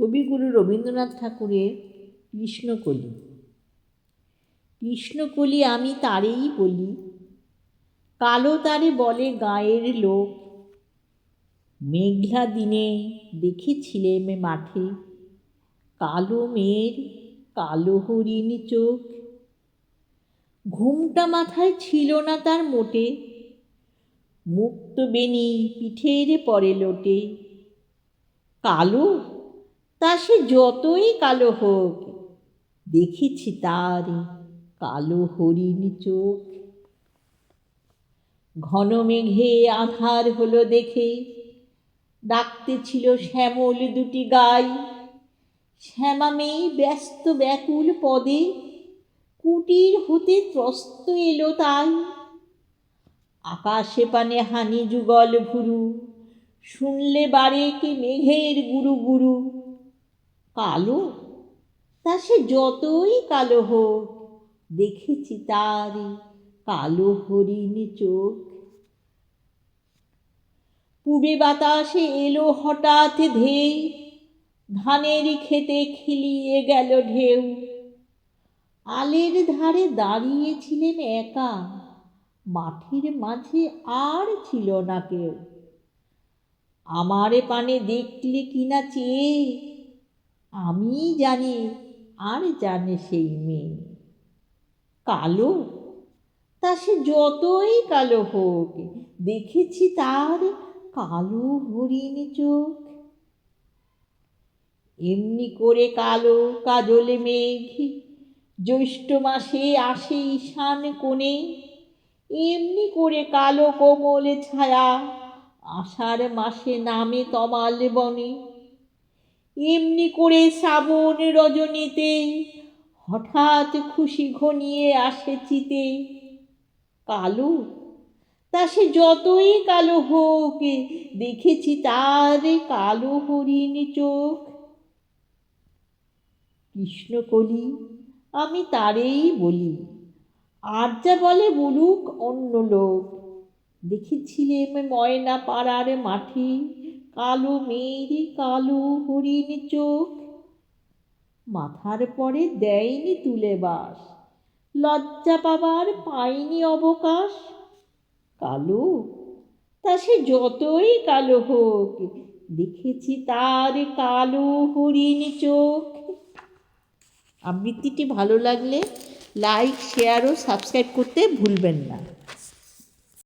কবিগুরু রবীন্দ্রনাথ ঠাকুরের কৃষ্ণকলি। কৃষ্ণকলি আমি তারেই বলি, কালো তারে বলে গায়ের লোক। মেঘলা দিনে দেখেছিলেম মাঠে, কালো মেয়ের কালো হরিণ চোখ। ঘুমটা মাথায় ছিল না তার মোটে, মুক্ত বেনি পিঠের পরে লোটে। কালো তা সে যতই কালো হোক, দেখেছি তার কালো হরিণ চোখ। ঘন মেঘে আধার হলো দেখে, ডাকতে ছিল শ্যামল দুটি গাই। শ্যামা মেয়ে ব্যস্ত ব্যাকুল পদে, কুটির হতে ত্রস্ত এলো তাই। আকাশে পানে হানি যুগল ভুরু, শুনলে বারে কে মেঘের গুরু গুরু। কালো? তা সে যতই কালো হোক, দেখেছি তার কালো হরিণ চোখ। পূবে বাতাসে এলো হঠাৎ ধেয়ে ধানের খেতে খিলিয়ে গেল ঢেউ। আলের ধারে দাঁড়িয়েছিলেন একা, মাঠের মাঝে আর ছিল না কেউ। আমারে পানে দেখলে কিনা চেয়ে আমি জানি, আর জানে সেই মেয়ে। কালো? তা সে যতই কালো হোক, দেখেছি তার কালো হরিণ চোখ। এমনি করে কালো কাজলে মেঘ, জ্যৈষ্ঠ মাসে আসে ঈশান কোণে। এমনি করে কালো কোমল ছায়া, আষাঢ় মাসে নামে তমাল বনে। এমনি করে শ্রাবণ রজনীতে হঠাৎ খুশি ঘনিয়ে আসে চিতে। কালো, তা সে যতই কালো হোক, দেখেছি তার কালো হরিণ চোখ। কৃষ্ণকলি, আমি তারেই বলি, আর যা বলে বলুক অন্য লোক। দেখেছিলেম ময়না পাড়ার মাঠে কালো মেয়ের কালো হরিণ চোখ। মাথার পরে দেয়নি তুলে বাস। লজ্জা পাবার পাইনি অবকাশ। কালো? তা সে যতই কালো হোক, দেখেছি তার কালো হরিণ চোখ। আবৃত্তিটি ভালো লাগলে লাইক শেয়ার ও সাবস্ক্রাইব করতে ভুলবেন না।